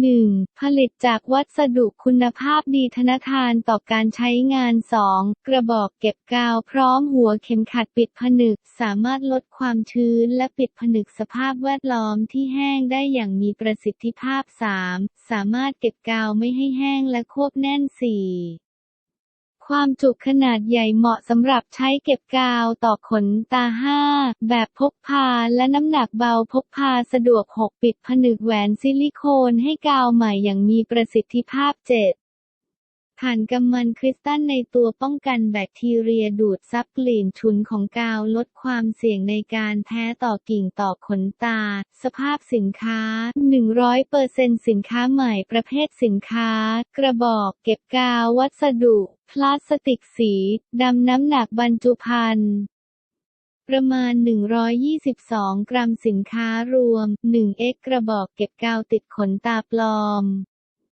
1. ผลิตจากวัสดุคุณภาพดีทนทานต่อการใช้งาน 2. กระบอกเก็บกาวพร้อมหัวเข็มขัดปิดผนึก สามารถลดความชื้นและปิดผนึกสภาพแวดล้อมที่แห้งได้อย่างมีประสิทธิภาพ 3. สามารถเก็บกาวไม่ให้แห้งและควบแน่น 4. ความจุขนาดใหญ่เหมาะสำหรับใช้เก็บกาวต่อขนตา 5 แบบพกพาและน้ำหนักเบาพกพาสะดวก 6 ปิดผนึกแหวนซิลิโคนให้กาวใหม่อย่างมีประสิทธิภาพ 7 ผ่านกำมันคริสตัลในตัวป้องกันแบคทีเรียดูดซับกลิ่นฉุนของกาวลดความเสี่ยงในการแพ้ต่อกิ่งต่อขนตา สภาพสินค้า 100%สินค้าใหม่ประเภทสินค้า กระบอกเก็บกาววัสดุ พลาสติกสี ดำน้ำหนักบรรจุภัณฑ์ประมาณ 122 กรัมสินค้ารวม 1x กระบอกเก็บกาวติดขนตาปลอม